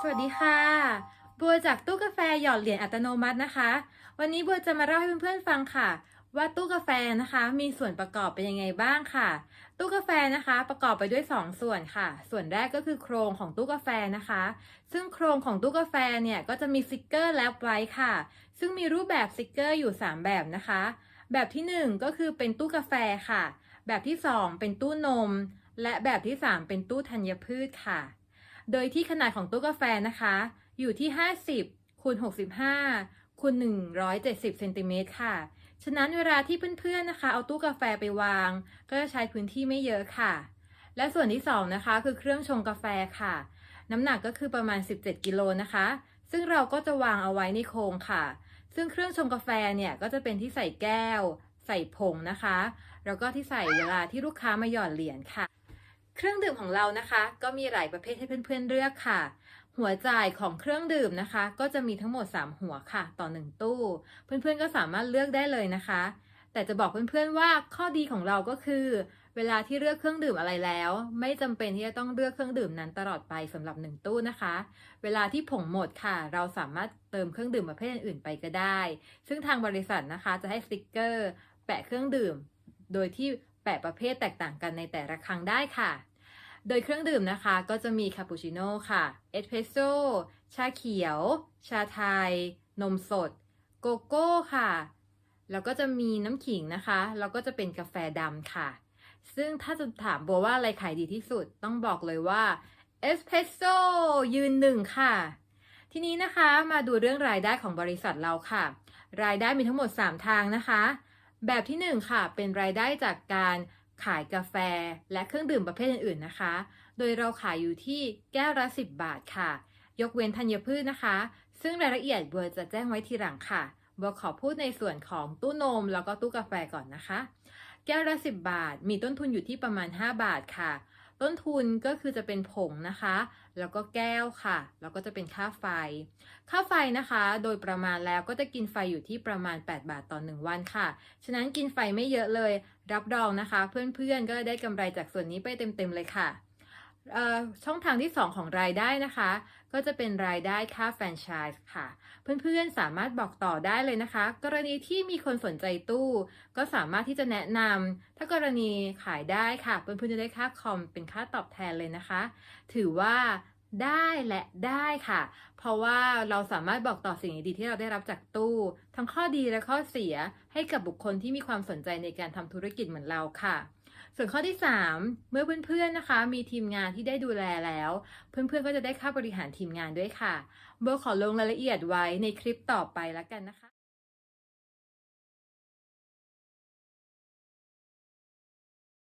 สวัสดีค่ะ บัวจากตู้กาแฟหยอดเหรียญอัตโนมัตินะคะ วันนี้บัวจะมาเล่าให้เพื่อนๆฟังค่ะ ว่าตู้กาแฟนะคะ มีส่วนประกอบเป็นยังไงบ้างค่ะ ตู้กาแฟนะคะ ประกอบไปด้วย 2 ส่วนค่ะ ส่วนแรกก็คือโครงของตู้กาแฟนะคะ ซึ่งโครงของตู้กาแฟเนี่ยก็จะมีสติกเกอร์และไว้ค่ะ ซึ่งมีรูปแบบสติกเกอร์อยู่ 3 แบบนะคะ แบบที่ 1 ก็คือเป็นตู้กาแฟค่ะ แบบที่ 2 เป็นตู้นม และแบบที่ 3 เป็นตู้ธัญพืชค่ะ โดยที่ขนาดของตู้กาแฟนะคะ อยู่ที่ 50คูณ65คูณ170เซนติเมตรค่ะ ฉะนั้นเวลาที่เพื่อนๆนะคะ เอาตู้กาแฟไปวาง ก็จะใช้พื้นที่ไม่เยอะค่ะ และส่วนที่สองนะคะคือเครื่องชงกาแฟค่ะ น้ำหนักก็คือประมาณ 17 กิโลนะคะ ซึ่งเราก็จะวางเอาไว้ในโครงค่ะ ซึ่งเครื่องชงกาแฟเนี่ยก็จะเป็นที่ใส่แก้ว ใส่ผงนะคะ แล้วก็ที่ใส่เวลาที่ลูกค้ามาหย่อดเหรียญค่ะ เครื่องดื่มของเรานะคะ ก็มีหลายประเภทให้เพื่อนๆเลือกค่ะ หัวจ่ายของเครื่องดื่มนะคะ ก็จะมีทั้งหมด 3 หัวค่ะ ต่อ 1 ตู้ เพื่อนๆก็สามารถเลือกได้เลยนะคะ แต่จะบอกเพื่อนๆว่าข้อดีของเราก็คือ เวลาที่เลือกเครื่องดื่มอะไรแล้ว ไม่จำเป็นที่จะต้องเลือกเครื่องดื่มนั้นตลอดไปสำหรับ 1 ตู้นะคะ เวลาที่ผงหมดค่ะ เราสามารถเติมเครื่องดื่มประเภทอื่นๆไปก็ได้ ซึ่งทางบริษัทนะคะจะให้สติกเกอร์ แปะเครื่องดื่ม โดยที่แปะประเภทแตกต่างกันในแต่ละครั้งได้ค่ะ โดยเครื่องดื่มนะคะก็จะมีคาปูชิโน่ค่ะ เอสเพรสโซ่ ชาเขียว ชาไทย นมสด โกโก้ค่ะ แล้วก็จะมีน้ำขิงนะคะ แล้วก็จะเป็นกาแฟดำค่ะ ซึ่งถ้าจะถามโบว่าอะไรขายดีที่สุด ต้องบอกเลยว่า เอสเพรสโซ่ยืนหนึ่งค่ะ ทีนี้นะคะมาดูเรื่องรายได้ของบริษัทเราค่ะ รายได้มีทั้งหมด 3 ทางนะคะ แบบที่ 1 ค่ะ เป็นรายได้จากการ ขายกาแฟและเครื่องดื่มประเภทอื่นๆนะคะ โดยเราขายอยู่ที่แก้วละ10 บาทค่ะ ยกเว้นธัญพืชนะคะ ซึ่งรายละเอียดเบอร์จะแจ้งไว้ทีหลังค่ะเบอร์ขอพูดในส่วนของตู้นมแล้วก็ตู้กาแฟก่อนนะคะ แก้วละ10 บาท มีต้นทุนอยู่ที่ประมาณ 5 บาทค่ะ ต้นทุนก็คือจะเป็นผงนะคะ แล้วก็แก้วค่ะ แล้วก็จะเป็นค่าไฟ ค่าไฟนะคะ โดยประมาณแล้วก็จะกินไฟอยู่ที่ประมาณ 8 บาทต่อ 1 วันค่ะ ฉะนั้นกินไฟไม่เยอะเลย รับรองนะคะ เพื่อนๆก็ได้กำไรจากส่วนนี้ไปเต็มๆเลยค่ะ ช่องทางที่ 2 ของรายได้นะคะ ก็จะเป็นรายได้ค่าแฟรนไชส์ค่ะ เพื่อนๆสามารถบอกต่อได้เลยนะคะ กรณีที่มีคนสนใจตู้ ก็สามารถที่จะแนะนำถ้ากรณีขายได้ค่ะ เพื่อนๆจะได้ค่าคอมเป็นค่าตอบแทนเลยนะคะ ถือว่า ได้และได้ค่ะ เพราะว่าเราสามารถบอกต่อสิ่งดีที่เราได้รับจากตู้ ทั้งข้อดีและข้อเสียให้กับบุคคลที่มีความสนใจในการทำธุรกิจเหมือนเราค่ะ ส่วนข้อที่ 3 เมื่อเพื่อนๆนะคะ มีทีมงานที่ได้ดูแลแล้ว เพื่อนๆก็จะได้ค่าบริหารทีมงานด้วยค่ะเบอร์ขอลงรายละเอียดไว้ในคลิปต่อไปแล้วกันนะคะ